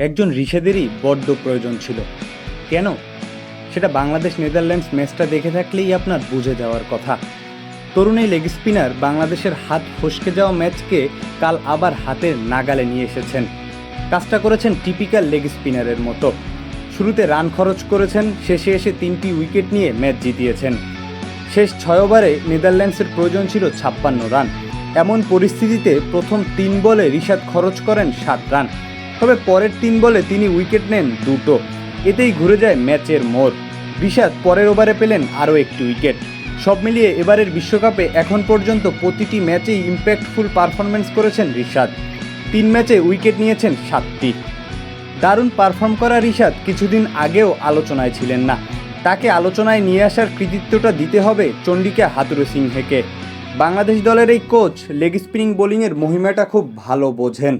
একজন ঋষেদেরই বড্ড প্রয়োজন ছিল। কেন? সেটা বাংলাদেশ নেদারল্যান্ডস ম্যাচটা দেখে থাকলেই আপনার বুঝে যাওয়ার কথা। তরুণ এই লেগ স্পিনার বাংলাদেশের হাত ফসকে যাওয়া ম্যাচকে কাল আবার হাতের নাগালে নিয়ে এসেছেন। কাজটা করেছেন টিপিক্যাল লেগ স্পিনারের মতো। শুরুতে রান খরচ করেছেন, শেষে এসে তিনটি উইকেট নিয়ে ম্যাচ জিতিয়েছেন। শেষ ছয় ওভারে নেদারল্যান্ডসের প্রয়োজন ছিল ছাপ্পান্ন রান। এমন পরিস্থিতিতে প্রথম তিন বলে রিশাদ খরচ করেন সাত রান। তবে পরের তিন বলে তিনি উইকেট নেন দুটো। এতেই ঘুরে যায় ম্যাচের মোড়। রিশাদ পরের ওভারে পেলেন আরও একটি উইকেট। সব মিলিয়ে এবারের বিশ্বকাপে এখন পর্যন্ত প্রতিটি ম্যাচেই ইম্প্যাক্টফুল পারফরমেন্স করেছেন রিশাদ। তিন ম্যাচে উইকেট নিয়েছেন সাতটি। দারুণ পারফর্ম করা রিশাদ কিছুদিন আগেও আলোচনায় ছিলেন না। তাকে আলোচনায় নিয়ে আসার কৃতিত্বটা দিতে হবে চন্ডিকা হাতুরু সিংহেকে। বাংলাদেশ দলের এই কোচ লেগ স্পিনিং বোলিংয়ের মহিমাটা খুব ভালো বোঝেন।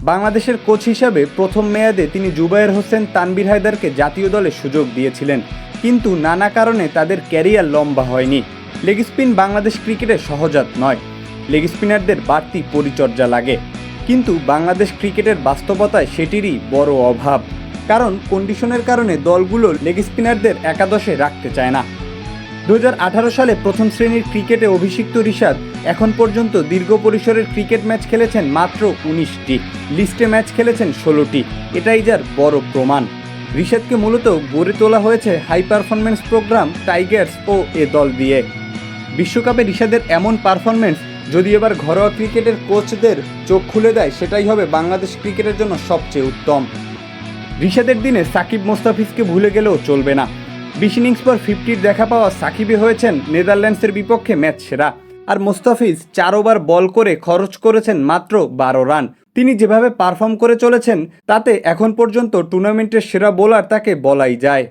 বাংলাদেশের কোচ হিসাবে প্রথম মেয়াদে তিনি জুবায়ের হোসেন তানবির হায়দারকে জাতীয় দলে সুযোগ দিয়েছিলেন। কিন্তু নানা কারণে তাদের ক্যারিয়ার লম্বা হয়নি। লেগ স্পিন বাংলাদেশ ক্রিকেটে সহজাত নয়। লেগ স্পিনারদের বাড়তি পরিচর্যা লাগে। কিন্তু বাংলাদেশ ক্রিকেটের বাস্তবতায় সেটিরই বড় অভাব। কারণ কন্ডিশনের কারণে দলগুলো লেগ স্পিনারদের একাদশে রাখতে চায় না। দু হাজার আঠারো সালে প্রথম শ্রেণির ক্রিকেটে অভিষিক্ত রিশাদ, এখন পর্যন্ত দীর্ঘ পরিসরের ক্রিকেট ম্যাচ খেলেছেন মাত্র উনিশটি। লিস্টে ম্যাচ খেলেছেন ষোলোটি। এটাই যার বড় প্রমাণ। রিশাদকে মূলত গড়ে তোলা হয়েছে হাই পারফরমেন্স প্রোগ্রাম টাইগার্স ও এ দল দিয়ে। বিশ্বকাপে রিশাদের এমন পারফরমেন্স যদি এবার ঘরোয়া ক্রিকেটের কোচদের চোখ খুলে দেয়, সেটাই হবে বাংলাদেশ ক্রিকেটের জন্য সবচেয়ে উত্তম। রিশাদের দিনে সাকিব মোস্তাফিজকে ভুলে গেলেও চলবে না। বিশ ইনিংস পর ফিফটির দেখা পাওয়া সাকিবে হয়েছেন নেদারল্যান্ডসের বিপক্ষে ম্যাচ সেরা। আর মোস্তাফিজ চার ওভার বল করে খরচ করেছেন মাত্র বারো রান। তিনি যেভাবে পারফর্ম করে চলেছেন, তাতে এখন পর্যন্ত টুর্নামেন্টের সেরা বোলার তাকে বলাই যায়।